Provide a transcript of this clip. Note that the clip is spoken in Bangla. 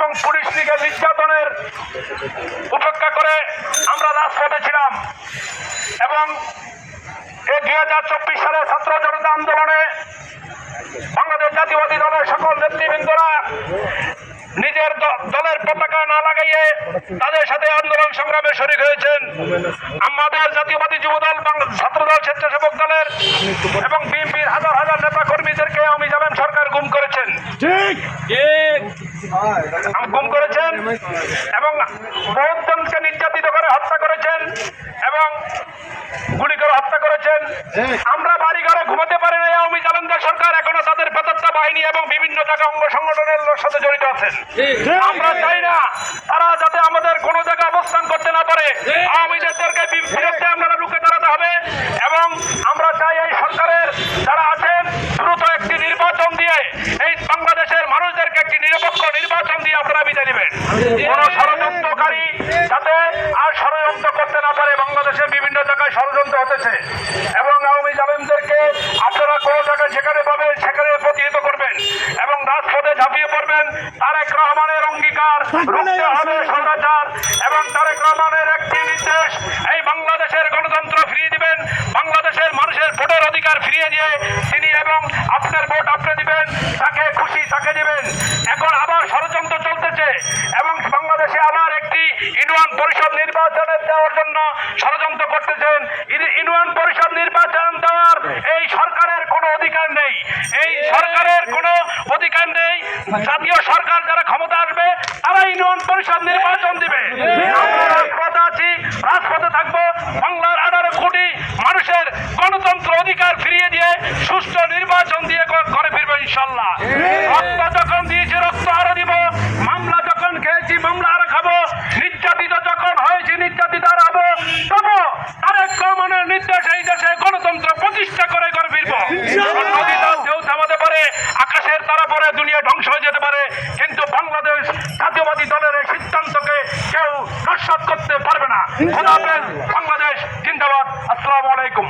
এবং পুলিশ লীগের নির্যাতনের উপেক্ষা করে আমরা রাজপথে ছিলাম এবং এই দুই হাজার চব্বিশ সালে ছাত্র জনতা আন্দোলনে বাংলাদেশ জাতীয়বাদী দলের সকল নেতৃবৃন্দরা নিজের দ- দলের পতাকা না লাগাইয়ে তাদের সাথে আন্দোলন সংগ্রামে শরিক হয়েছেন। আমাদের জাতীয়বাদী যুবদল ছাত্রদল স্বেচ্ছাসেবক দলের এবং বিএনপির হাজার হাজার নেতা কর্মীদেরকে আমি জানেন সরকার গুম করেছেন। ঠিক। গুম করেছেন এবং বহুজনকে নির্যাতিত করে হত্যা করেছেন এবং গুলি করে হত্যা করেছেন। আমরা বাড়ি ঘরে ঘুমাতে পারি না আওয়ামী জালেন্দার সরকার এখনও তাদের বেতত্তা বাহিনী এবং বিভিন্ন জায়গায় অঙ্গ সংগঠনের সাথে জড়িত আছেন। আমরা চাই না তারা যাতে আমাদের কোনো জায়গায় অবস্থান করতে না পারে। আওয়ামীদেরকে বি- বিরুদ্ধে আপনারা রুখে দাঁড়াতে হবে এবং আমরা চাই এই সরকারের যারা আছেন দ্রুত একটি নির্বাচন দিয়ে এই বাংলাদেশের মানুষদেরকে একটি নিরপেক্ষ নির্বাচন দিয়ে আপনারা বিদায় নেবেন। কোন ষড়যন্ত্রকারী যাতে আর ষড়যন্ত্র করতে না পারে, বাংলাদেশের বিভিন্ন জায়গায় ষড়যন্ত্র হতেছে এবং আওয়ামী জালেমদেরকে আপনারা কোন জায়গায় যেখানে পাবেন, সেখানে প্রতিহিত করবেন এবং রাজপথে ঝাঁপিয়ে পড়বেন। তারেক রহমানের অঙ্গীকার রুখতে হবে স্বৈরাচার এবং তারেক রহমানের একটি নির্দেশ, এই বাংলাদেশের গণতন্ত্র ফিরিয়ে দিবেন, বাংলাদেশের মানুষের ভোটের অধিকার ফিরিয়ে দিয়ে তিনি এবং আপনার ভোট আপনি দিবেন, তাকে খুশি তাকে দিবেন। এখন আবার চলতেছে এবং বাংলাদেশে আবার একটি ইউনিয়ন পরিষদ নির্বাচনে দেওয়ার জন্য ষড়যন্ত্র করতেছেন। ইউনি- ইউনিয়ন পরিষদ নির্বাচন দেওয়ার এই সরকারের কোনো অধিকার নেই। এই সরকারের কোনো অধিকার নেই। জাতীয় সরকার যারা ক্ষমতা আসবে তারা ইউনিয়ন পরিষদ নির্বাচন দিবে। আমরা রাজপথে আছি, রাজপথে থাকব। বাংলার আঠারো কোটি মানুষের গণতন্ত্র অধিকার ফিরিয়ে দিয়ে সুষ্ঠু নির্বাচন দিয়ে করে ফিরবো ইনশাল্লাহ। আকাশের তারা পরে দুনিয়া ধ্বংস হয়ে যেতে পারে। কিন্তু বাংলাদেশ জাতীয়বাদী দলের এই সিদ্ধান্তকে কেউ নস্বাত করতে পারবে না। বাংলাদেশ জিন্দাবাদ। আসসালামু আলাইকুম।